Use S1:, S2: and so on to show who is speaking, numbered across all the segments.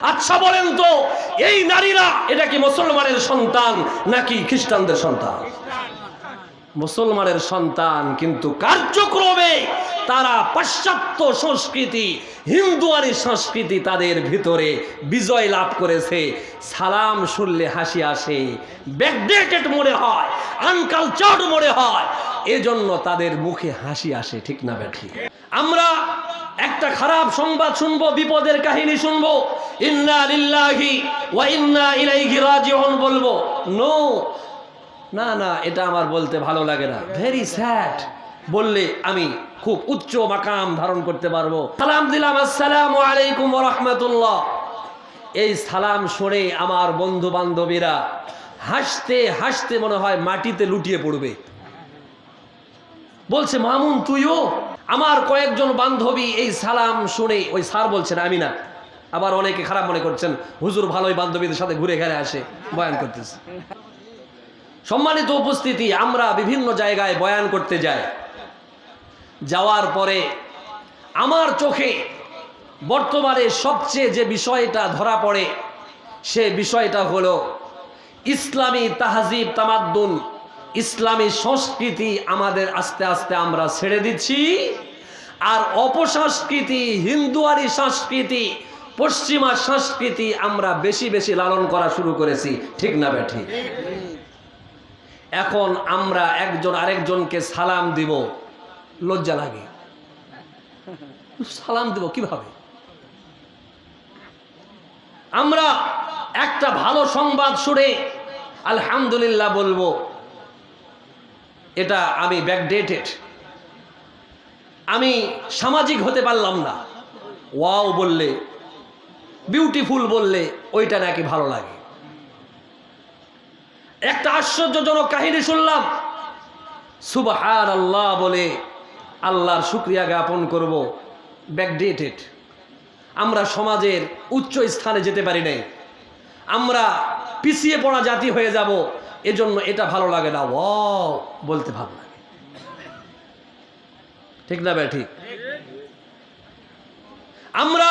S1: আচ্ছা বলেন তো, এই নারীরা এটা কি মুসলমানের সন্তান নাকি খ্রিস্টানদের সন্তান? মুসলমানের সন্তান কিন্তু কার্যক্রমে তারা পাশ্চাত্য সংস্কৃতি হিন্দুয়ারি সংস্কৃতি তাদের ভিতরে বিজয় লাভ করেছে। সালাম শুনলে হাসি আসে ব্যাকডেটেড মনে হয় আনকালচার্ড মনে হয় এজন্য তাদের মুখে হাসি আসে, ঠিক না ব্যাঠি আমরা একটা খারাপ সংবাদ শুনব, বিপদের কাহিনী শুনব। ইন্না লিল্লাহি ওয়া ইন্না ইলাইহি রাজিউন বলব নো না না, এটা আমার বলতে ভালো লাগে না। ভেরি স্যাড বললে আমি খুব উচ্চ মাকাম ধারণ করতে পারব। সালাম দিলাম, আসসালামু আলাইকুম রাহমাতুল্লাহ। এই সালাম শুনে আমার বন্ধু বান্ধবীরা হাসতে হাসতে মনে হয় মাটিতে লুটিয়ে পড়বে। বলছে, মামুন, তুইও? আমার কয়েকজন বান্ধবী এই সালাম শুনে, ওই স্যার বলছেন আমি না আবার অনেকে খারাপ মনে করছেন, হুজুর ভালোই বান্ধবীদের সাথে ঘুরে ঘেরে আসে। বয়ান করতেছে। সম্মানিত উপস্থিতি, আমরা বিভিন্ন জায়গায় বয়ান করতে যাই। যাওয়ার পরে আমার চোখে বর্তমানে সবচেয়ে যে বিষয়টা ধরা পড়ে, সে বিষয়টা হলো, ইসলামী তাহাজিব তামাদ্দুন ইসলামী সংস্কৃতি আমাদের আস্তে আস্তে আমরা ছেড়ে দিচ্ছি। আর অপসংস্কৃতি, হিন্দুয়ারি সংস্কৃতি, পশ্চিমা সংস্কৃতি আমরা বেশি বেশি লালন করা শুরু করেছি। ঠিক না ব্যাঠি? এখন আমরা একজন আরেকজনকে সালাম দিব। লজ্জা লাগে। সালাম দিব কীভাবে? আমরা একটা ভালো সংবাদ শুনে আলহামদুলিল্লাহ বলব এটা আমি ব্যাকডেটেড আমি সামাজিক হতে পারলাম না। ওয়াও বললে বিউটিফুল বললে, ওইটা নাকি ভালো লাগে। একটা আশ্চর্যজনক কাহিনী শুনলাম। সুবহান আল্লাহ বলে, আল্লাহর শুক্রিয়া জ্ঞাপন করব ব্যাকডেটেড আমরা সমাজের উচ্চ স্থানে যেতে পারি নাই। আমরা পিছিয়ে পড়া জাতি হয়ে যাব। এজন্য এটা ভালো লাগে না। ও বলতে ভালো লাগে। ঠিক না ঠিক? আমরা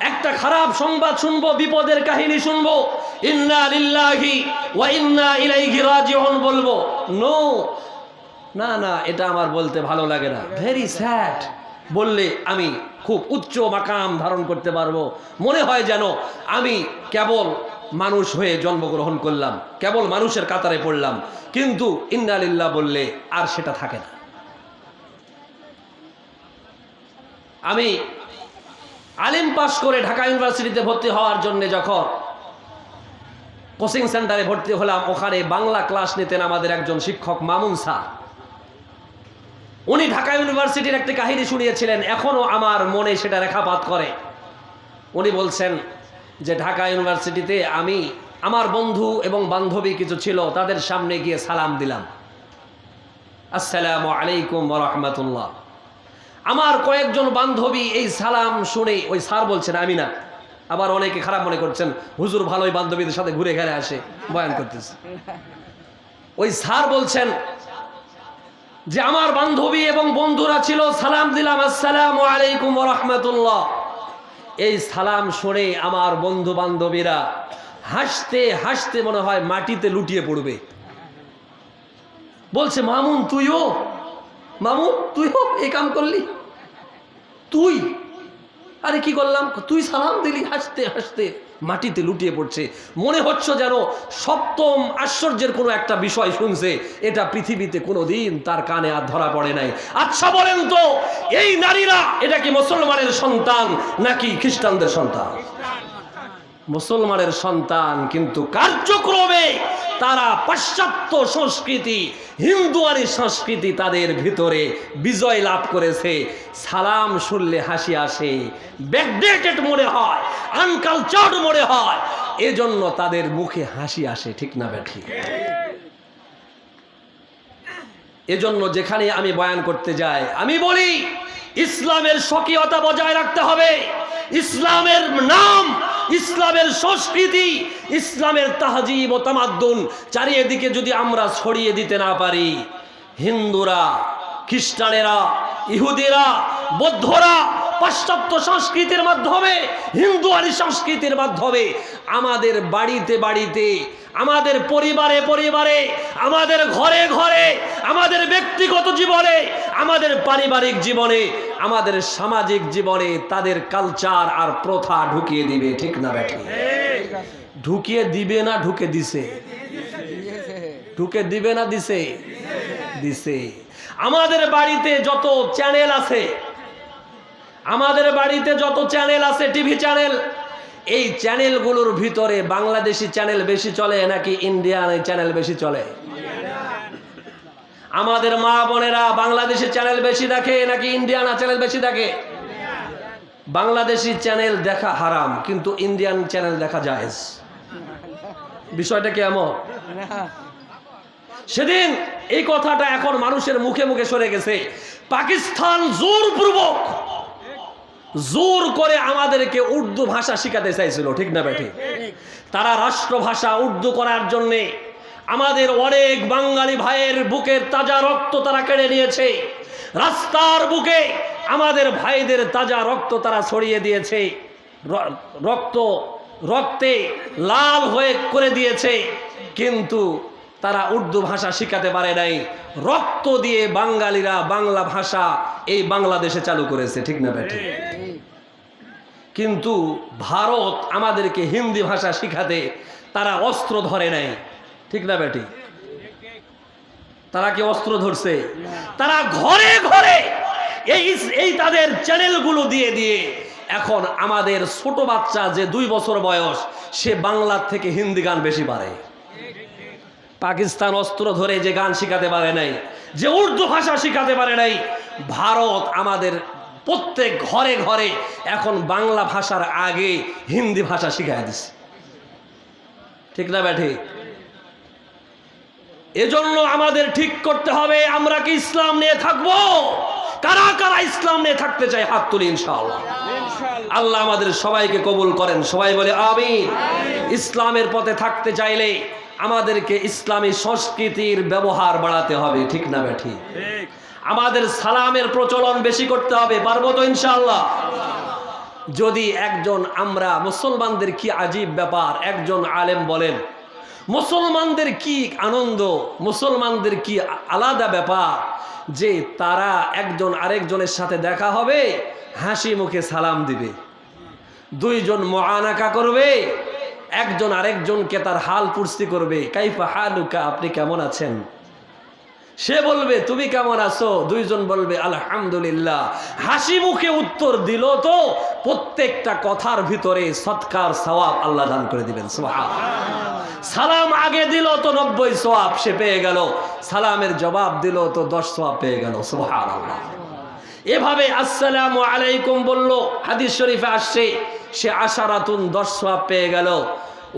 S1: একটা খারাপ সংবাদ শুনব, বিপদের কাহিনী শুনব। ইন্না লিল্লাহি ওয়া ইন্না ইলাইহি রাজিউন বলব, নো, না না, এটা আমার বলতে ভালো লাগে না। ভেরি স্যাড বললে আমি খুব উচ্চ মাকাম ধারণ করতে পারব। মনে হয় যেন আমি কেবল মানুষ হয়ে জন্মগ্রহণ করলাম, কেবল মানুষের কাতারে পড়লাম, কিন্তু ইন্নালিল্লাহ বললে আর সেটা থাকে না। আমি আলিম পাস করে ঢাকা ইউনিভার্সিটিতে ভর্তি হওয়ার জন্য যখন কোচিং সেন্টারে ভর্তি হলাম, ওখানে বাংলা ক্লাস নিতেন আমাদের একজন শিক্ষক মামুন স্যার। উনি ঢাকা ইউনিভার্সিটির একটি কাহিনী শুনিয়েছিলেন এখনও আমার মনে সেটা রেখাপাত করে। উনি বলছেন যে ঢাকা ইউনিভার্সিটিতে আমি, আমার বন্ধু এবং বান্ধবী কিছু ছিল, তাদের সামনে গিয়ে সালাম দিলাম। আসসালামু আলাইকুম রহমতুল্লাহ। আমার কয়েকজন বান্ধবী এই সালাম শুনে, ওই স্যার বলছেন আমি না আবার অনেকে খারাপ মনে করছেন, হুজুর ভালোই বান্ধবীদের সাথে ঘুরে ঘেরে আসে, বয়ান করতেছে। ওই স্যার বলছেন যে, আমার বান্ধবী এবং বন্ধুরা ছিল, সালাম দিলাম, আসসালাম আলাইকুম রহমতুল্লাহ। এই সালাম শুনে আমার বন্ধু বান্ধবীরা হাসতে হাসতে মনে হয় মাটিতে লুটিয়ে পড়বে। বলছে, মামুন, তুইও? মামুন, তুইও এই কাম করলি? তুই আরে কি করলাম? তুই সালাম দিলি, হাসতে হাসতে মাটিতে লুটিয়ে পড়ছে। মনে হচ্ছে যেন সপ্তম আশ্চর্যের কোনো একটা বিষয় শুনছে। এটা পৃথিবীতে কোনো দিন তার কানে আর ধরা পড়ে নাই। আচ্ছা বলেন তো, এই নারীরা এটা কি মুসলমানের সন্তান নাকি খ্রিস্টানদের সন্তান? মুসলমানের সন্তান, কিন্তু কার্যক্রমে তারা পাশ্চাত্য সংস্কৃতি হিন্দুয়ানি সংস্কৃতি তাদের ভিতরে বিজয় লাভ করেছে। সালাম শুনলে হাসি আসে ব্যাকডেটেড মনে হয় আনকালচার্ড মনে হয়, এজন্য তাদের মুখে হাসি আসে, ঠিক না ব্যাঠি এজন্য যেখানে আমি বয়ান করতে যাই, আমি বলি, ইসলামের স্বকীয়তা বজায় রাখতে হবে। ইসলামের নাম ইসলামের সংস্কৃতি, ইসলামের তাহাজিব ও তামাদ্দুন চারিদিকে যদি আমরা ছড়িয়ে দিতে না পারি, হিন্দুরা, খ্রিস্টানেরা, ইহুদিরা, বৌদ্ধরা, পাশ্চাত্য সংস্কৃতির মাধ্যমে, হিন্দু হিন্দুয়ানি সংস্কৃতির মাধ্যমে আমাদের বাড়িতে বাড়িতে, আমাদের পরিবারে পরিবারে, আমাদের ঘরে ঘরে, আমাদের ব্যক্তিগত জীবনে, আমাদের পারিবারিক জীবনে আমাদের সামাজিক জীবনে তাদের কালচার আর প্রথা ঢুকিয়ে দিবে, ঠিক না ব্যাঠি ঢুকিয়ে দিবে না, ঢুকে দিছে। ঢুকে দিবে না, দিছে। দিছে। আমাদের বাড়িতে যত চ্যানেল আছে, আমাদের বাড়িতে যত চ্যানেল আছে টিভি চ্যানেল এই চ্যানেলগুলোর ভিতরে বাংলাদেশি চ্যানেল বেশি চলে নাকি ইন্ডিয়ান চ্যানেল বেশি চলে? আমাদের মা বোনেরা বাংলাদেশি চ্যানেল বেশি দেখে নাকি ইন্ডিয়ানা চ্যানেল বেশি দেখে? বাংলাদেশি চ্যানেল দেখা হারাম, কিন্তু ইন্ডিয়ান চ্যানেল দেখা জায়েজ। বিষয়টা কেমন সেদিন এই কথাটা এখন মানুষের মুখে মুখে সরে গেছে। পাকিস্তান জোরপূর্বক, জোর করে আমাদেরকে উর্দু ভাষা শিখাতে চাইছিল, ঠিক না বেঠি? তারা রাষ্ট্রভাষা উর্দু করার জন্যে আমাদের অনেক বাঙালি ভাইয়ের বুকের তাজা রক্ত তারা কেড়ে নিয়েছে। রাস্তার বুকে আমাদের ভাইদের তাজা রক্ত তারা ছড়িয়ে দিয়েছে। রক্ত, রক্তে লাল হয়ে করে দিয়েছে। কিন্তু তারা উর্দু ভাষা শিখাতে পারে নাই। রক্ত দিয়ে বাঙালিরা বাংলা ভাষা এই বাংলাদেশে চালু করেছে, ঠিক না বেঠি কিন্তু ভারত আমাদেরকে হিন্দি ভাষা শিখাতে তারা অস্ত্র ধরে নেয় ঠিক না বেটি? তারা কি অস্ত্র ধরছে? তারা ঘরে ঘরে এই এই তাদের চ্যানেলগুলো দিয়ে দিয়ে এখন আমাদের ছোট বাচ্চা যে দুই বছর বয়স, সে বাংলার থেকে হিন্দি গান বেশি পারে। পাকিস্তান অস্ত্র ধরে যে গান শিখাতে পারে নাই, যে উর্দু ভাষা শিখাতে পারে নাই, ভারত আমাদের প্রত্যেক ঘরে ঘরে এখন বাংলা ভাষার আগে হিন্দি ভাষা শিখাই দিছে। ঠিক না ব্যাঠি এজন্য আমাদের ঠিক করতে হবে আমরা কি ইসলাম নিয়ে থাকব? কারা কারা ইসলাম নিয়ে থাকতে চাই হাত তুলি ইনশাআল্লাহ। আল্লাহ আমাদের সবাইকে কবুল করেন। সবাই বলে আমিন। ইসলামের পথে থাকতে চাইলে আমাদেরকে ইসলামী সংস্কৃতির ব্যবহার বাড়াতে হবে। ঠিক না ব্যাঠি? আমাদের সালামের প্রচলন বেশি করতে হবে। পারব তো ইনশাআল্লাহ? যদি একজন আমরা মুসলমানদের কি আজীব ব্যাপার? একজন আলেম বলেন মুসলমানদের কি আনন্দ? মুসলমানদের কি আলাদা ব্যাপার যে তারা একজন আরেকজনের সাথে দেখা হবে, হাসি মুখে সালাম দিবে। দুইজন মহানাকা করবে, একজন আরেকজনকে তার হাল পুরস্তি করবে। কাইফা হালুকা, আপনি কেমন আছেন? সে বলবে, তুমি কেমন আছো? দুইজন বলবে, আলহামদুলিল্লাহ। হাসি মুখে উত্তর দিল তো প্রত্যেকটা কথার ভিতরে সৎকার, সওয়াব আল্লাহ দান করে দিবেন। সুবহান সালাম আগে দিল তো নব্বই সোয়াব, সে পেয়ে গেল। সালামের জবাব দিল তো দশ সোয়াব পেয়ে গেল এভাবে আসসালামু আলাইকুম বলল, হাদিস শরীফে আসছে, সে আশারাতুন দশ সোয়াব পেয়ে গেল।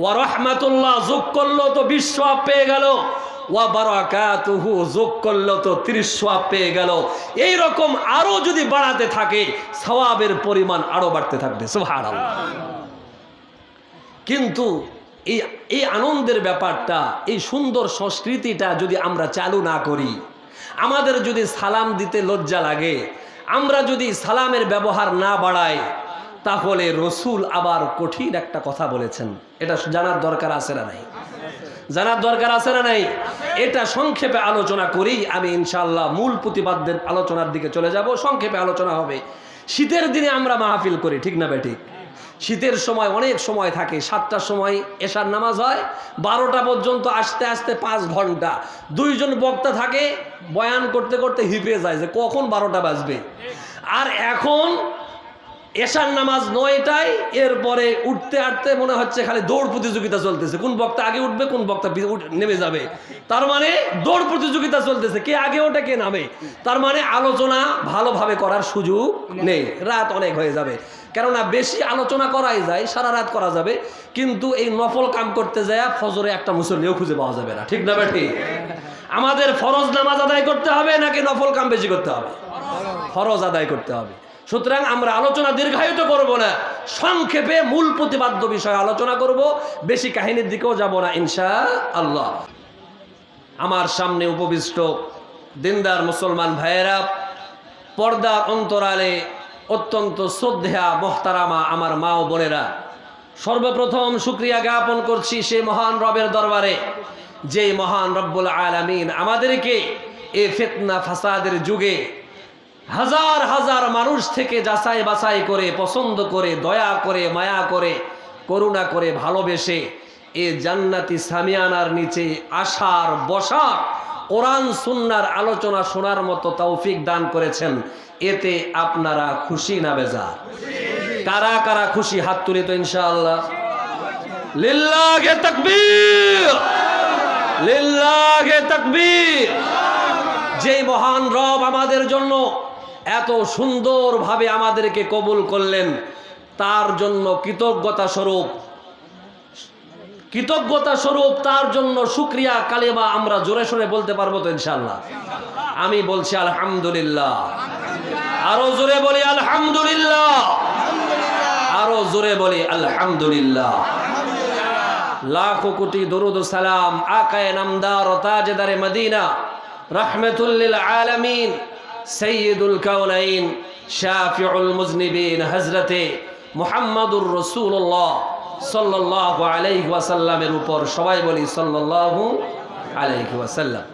S1: ওয়া রহমাতুল্লাহ যোগ করল তো বিশ সোয়াব পেয়ে গেল। ওয়া বারাকাতুহু যোগ করল তো তিরিশ সোয়াব পেয়ে গেল। এই রকম আরও যদি বাড়াতে থাকে, সওয়াবের পরিমাণ আরও বাড়তে থাকবে কিন্তু এই এই আনন্দের ব্যাপারটা, এই সুন্দর সংস্কৃতিটা যদি আমরা চালু না করি, আমাদের যদি সালাম দিতে লজ্জা লাগে, আমরা যদি সালামের ব্যবহার না বাড়াই, তাহলে রসুল আবার কঠিন একটা কথা বলেছেন। এটা জানার দরকার আছে না নাই? জানার দরকার আছে না নাই? এটা সংক্ষেপে আলোচনা করি, আমি ইনশাল্লাহ মূল প্রতিপাদ্যের আলোচনার দিকে চলে যাব, সংক্ষেপে আলোচনা হবে। শীতের দিনে আমরা মাহফিল করি, ঠিক না বেঠিক শীতের সময় অনেক সময় থাকে, সাতটার সময় এশার নামাজ হয়, বারোটা পর্যন্ত আসতে আসতে পাঁচ ঘণ্টা দুইজন বক্তা থাকে, বয়ান করতে করতে হিপে যায় যে কখন বারোটা বাজবে। আর এখন এশার নামাজ নয়টায় এরপরে উঠতে আটতে মনে হচ্ছে খালি দৌড় প্রতিযোগিতা চলতেছে। কোন বক্তা আগে উঠবে, কোন বক্তা নেমে যাবে। তার মানে দৌড় প্রতিযোগিতা চলতেছে, কে আগে ওঠে, কে নামে। তার মানে আলোচনা ভালোভাবে করার সুযোগ নেই। রাত অনেক হয়ে যাবে। কেননা বেশি আলোচনা করাই যায়, সারা রাত করা যাবে, কিন্তু এই নফল কাম করতে যায় ফজরে একটা মুসল্লিও খুঁজে পাওয়া যাবে না। ঠিক না বেঠি? আমাদের ফরজ নামাজ আদায় করতে হবে নাকি নফল কাম বেশি করতে হবে? ফরজ আদায় করতে হবে। সুতরাং আমরা আলোচনা দীর্ঘায়িত করব না, সংক্ষেপে মূল প্রতিপাদ্য বিষয়ে আলোচনা করব, বেশি কাহিনীর দিকেও যাব না ইনশা আল্লাহ আমার সামনে উপবিষ্ট দিনদার মুসলমান ভাইয়েরা, পর্দার অন্তরালে অত্যন্ত শ্রদ্ধা মহতারামা আমার মা ও বোনেরা। সর্বপ্রথম শুক্রিয়া জ্ঞাপন করছি সে মহান রবের দরবারে, যে মহান রব্বুল আলামিন আমাদেরকে এ ফেতনা ফাসাদের যুগে হাজার হাজার মানুষ থেকে যাচাই বাছাই করে, পছন্দ করে, দয়া করে, মায়া করে, করুণা করে ভালোবেসে এ জান্নাতি সামিয়ানার নিচে আসার, বসার কোরআন সুন্নার আলোচনা শোনার মতো তৌফিক দান করেছেন। এতে আপনারা খুশি না বেজা কারা কারা খুশি? হাত তুলি তো ইনশাআল্লাহ। লিল্লাহে তাকবীর! লিল্লাহে তাকবীর! যে মহান রব আমাদের জন্য এত সুন্দরভাবে আমাদেরকে কবুল করলেন, তার জন্য কৃতজ্ঞতা স্বরূপ। কৃতজ্ঞতা স্বরূপ, তার জন্য শুক্রিয়া কালেমা আমরা জোরে সোরে বলতে পারব তো ইনশাল্লাহ আমি বলছি আলহামদুলিল্লাহ। আরও জোরে বলি আলহামদুলিল্লাহ। আরও জোরে বলি আলহামদুলিল্লাহ। লাখো কোটি দরুদ সালাম আকায় নামদার ও তাজদারে মদিনা। রহমতুল্লিল আলামিন। সৈয়দুল কাউনাইন শাফিউল মুজনিবিন। হজরতে মুহাম্মাদুর রসুল্লাহ সাল্লাল্লাহু আলাইহি ওয়াসাল্লামের উপর সবাই বলি সাল্লাল্লাহু আলাইহি ওয়াসাল্লাম।